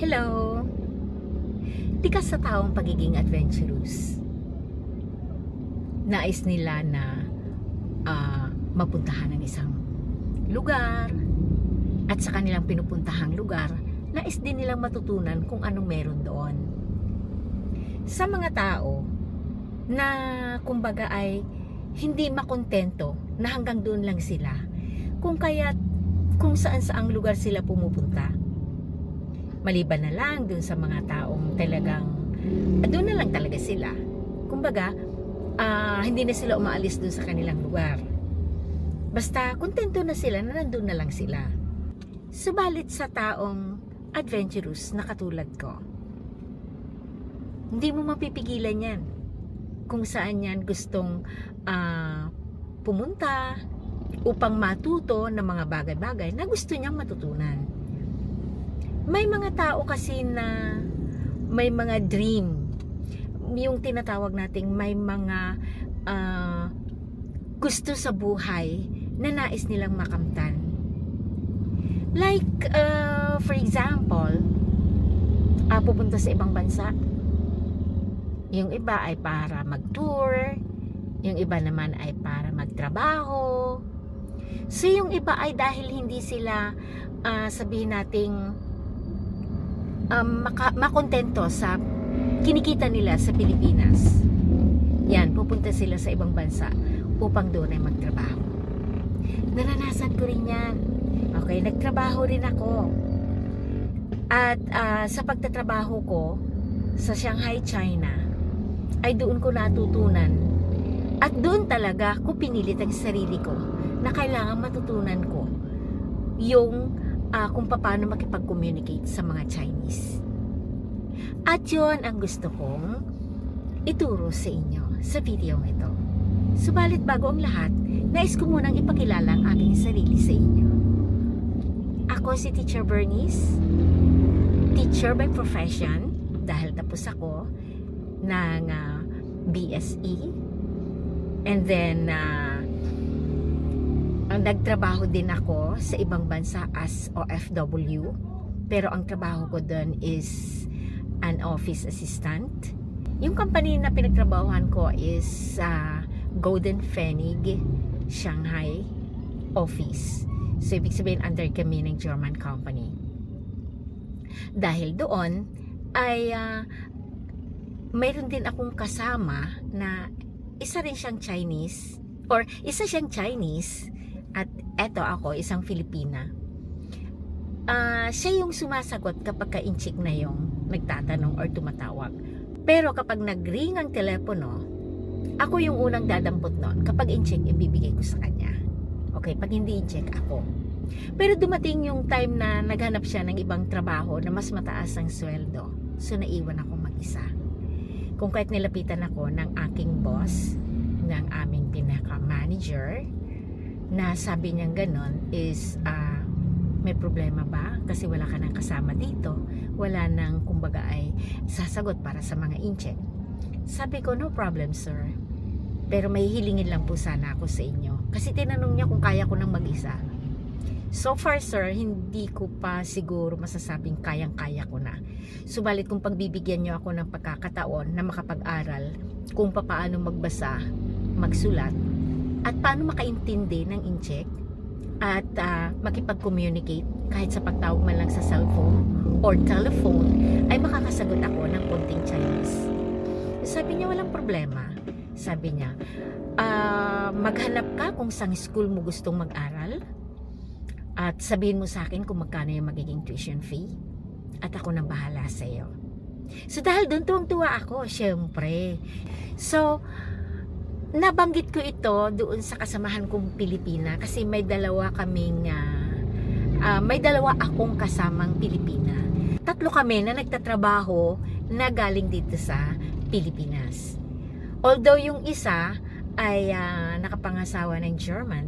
Hello! Tikas sa taong pagiging adventurous. Nais nila na ah, mapuntahan ng isang lugar at sa kanilang pinupuntahang lugar, nais din nilang matutunan kung anong meron doon. Sa mga tao na kumbaga ay hindi makontento na hanggang doon lang sila, kung kaya kung saan saang lugar sila pumupunta. Maliban na lang dun sa mga taong talagang doon na lang talaga sila. Kumbaga, ah, hindi na sila umaalis dun sa kanilang lugar. Basta kontento na sila na nandun na lang sila. Subalit sa taong adventurous na katulad ko, hindi mo mapipigilan yan kung saan yan gustong ah, pumunta upang matuto ng mga bagay-bagay na gusto niyang matutunan. May mga tao kasi na may mga dream. Yung tinatawag nating may mga ah, gusto sa buhay na nais nilang makamtan. Like, uh, for example, ah, pupunta sa ibang bansa. Yung iba ay para mag-tour, yung iba naman ay para magtrabaho. So yung iba ay dahil hindi sila ah, sabihin nating um, maka- makontento sa kinikita nila sa Pilipinas. Yan, pupunta sila sa ibang bansa upang doon ay magtrabaho. Naranasan ko rin yan. Okay, nagtrabaho rin ako. At ah, sa pagtatrabaho ko sa Shanghai, China, ay doon ko natutunan. At doon talaga ko pinilit ang sarili ko na kailangan matutunan ko yung ah, kung paano makipag-communicate sa mga Chinese. At yon ang gusto kong ituro sa inyo sa video ito. Subalit bago ang lahat, nais ko munang ipakilala ang aking sarili sa inyo. Ako si Teacher Bernice, teacher by profession dahil tapos ako ng ah, BSE and then ang nagtrabaho din ako sa ibang bansa as OFW pero ang trabaho ko doon is an office assistant. Yung company na pinagtrabahuhan ko is sa Golden Pfennig Shanghai office. So ibig sabihin under kami ng German company. Dahil doon ay ah, mayroon din akong kasama na isa rin siyang Chinese or isa siyang Chinese at eto ako isang Filipina. Ah, siya yung sumasagot kapag ka-inchik na yung nagtatanong or tumatawag. Pero kapag nag-ring ang telepono ako yung unang dadampot noon kapag incheck ibibigay ko sa kanya. Okay pag hindi incheck ako. Pero dumating yung time na naghanap siya ng ibang trabaho na mas mataas ang sweldo. So naiwan ako mag-isa. Kung kahit nilapitan ako ng aking boss ng aming pinaka-manager na sabi niyang ganon is ah, may problema ba? Kasi wala ka nang kasama dito. Wala nang kumbaga ay sasagot para sa mga incheck. Sabi ko, no problem sir. Pero may hilingin lang po sana ako sa inyo. Kasi tinanong niya kung kaya ko nang mag-isa. So far sir, hindi ko pa siguro masasabing kayang-kaya ko na. Subalit kung pagbibigyan niyo ako ng pagkakataon na makapag-aral kung paano magbasa, magsulat, at paano makaintindi ng incheck, at ah, makipag-communicate kahit sa pagtawag man lang sa cellphone or telephone ay makakasagot ako ng konting Chinese. Sabi niya walang problema. Sabi niya, "Ah, maghanap ka kung saan school mo gustong mag-aral at sabihin mo sa akin kung magkano yung magiging tuition fee at ako nang bahala sa iyo. So dahil doon tuwang-tuwa ako, syempre. So, nabanggit ko ito doon sa kasamahan kong Pilipina kasi may dalawa kaming ah, ah, may dalawa akong kasamang Pilipina. Tatlo kami na nagtatrabaho na galing dito sa Pilipinas. Although yung isa ay ah, nakapangasawa ng German,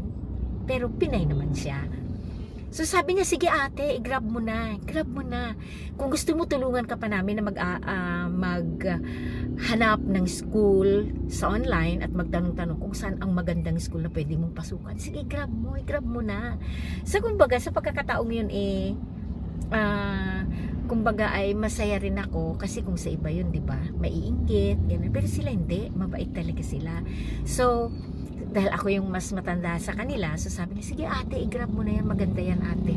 pero Pinay naman siya. So sabi niya, sige ate, i-grab mo na, grab mo na. Kung gusto mo tulungan ka pa namin na mag, ah, ah, mag hanap ng school sa online at magtanong-tanong kung saan ang magandang school na pwede mong pasukan. Sige, grab mo, i-grab mo na. Sa kumbaga, sa pagkakataong yun eh, ah, kumbaga ay masaya rin ako kasi kung sa iba yun, 'di ba? Maiinggit, ganun. Pero sila hindi, mabait talaga sila. So, dahil ako yung mas matanda sa kanila, so sabi niya, sige ate, i-grab mo na yan, maganda yan ate.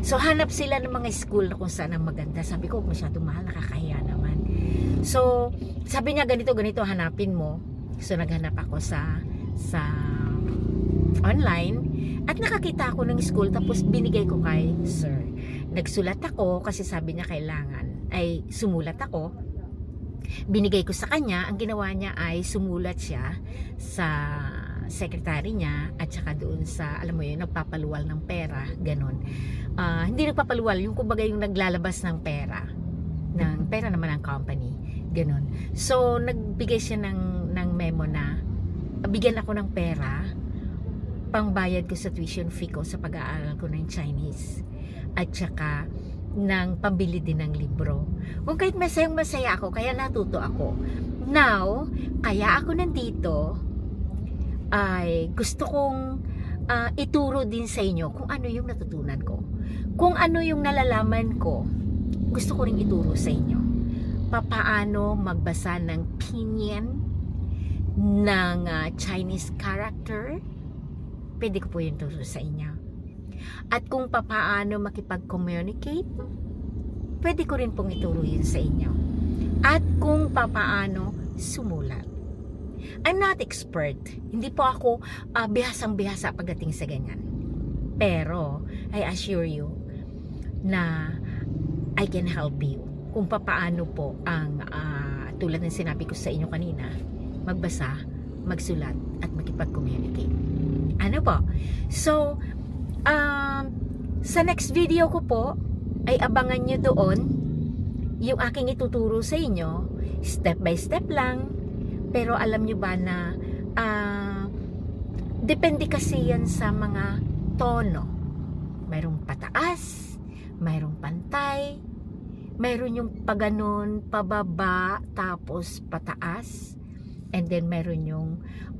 So, hanap sila ng mga school na kung saan ang maganda. Sabi ko, masyadong mahal, nakakahiya naman. So, sabi niya, ganito, ganito, hanapin mo. So, naghanap ako sa, sa online at nakakita ako ng school tapos binigay ko kay sir. Nagsulat ako kasi sabi niya kailangan ay sumulat ako. Binigay ko sa kanya, ang ginawa niya ay sumulat siya sa secretary niya at saka doon sa alam mo yun nagpapaluwal ng pera ganun Ah, hindi nagpapaluwal yung kumbaga yung naglalabas ng pera ng pera naman ng company ganun so nagbigay siya ng ng memo na bigyan ako ng pera pangbayad ko sa tuition fee ko sa pag-aaral ko ng Chinese at saka ng pambili din ng libro. Kung kahit masayang masaya ako, kaya natuto ako. Now, kaya ako nandito ay gusto kong ah, ituro din sa inyo kung ano yung natutunan ko. Kung ano yung nalalaman ko, gusto ko rin ituro sa inyo. Papaano magbasa ng pinyin ng ah, Chinese character, pwede ko po yung turo sa inyo. At kung papaano makipag-communicate, pwede ko rin pong ituro yun sa inyo. At kung papaano sumulat. I'm not expert. Hindi po ako ah, bihasang-bihasa pagdating sa ganyan. Pero, I assure you na I can help you kung papaano po ang ah, tulad ng sinabi ko sa inyo kanina, magbasa, magsulat, at makipag-communicate. Ano po? So, um, sa next video ko po, ay abangan nyo doon yung aking ituturo sa inyo, step by step lang. Pero alam nyo ba na ah, depende kasi yan sa mga tono. Mayroong pataas, mayroong pantay, mayroon yung paganon, pababa, tapos pataas, and then mayroon yung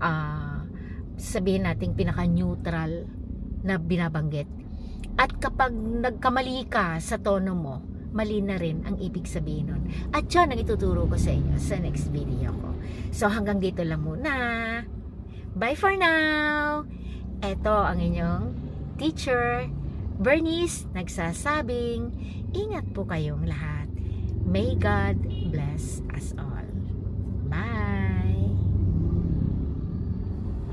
ah, sabihin nating pinaka-neutral na binabanggit. At kapag nagkamali ka sa tono mo, mali na rin ang ibig sabihin nun. At yun ang ituturo ko sa inyo sa next video ko. So hanggang dito lang muna. Bye for now! Ito ang inyong teacher, Bernice, nagsasabing, ingat po kayong lahat. May God bless us all.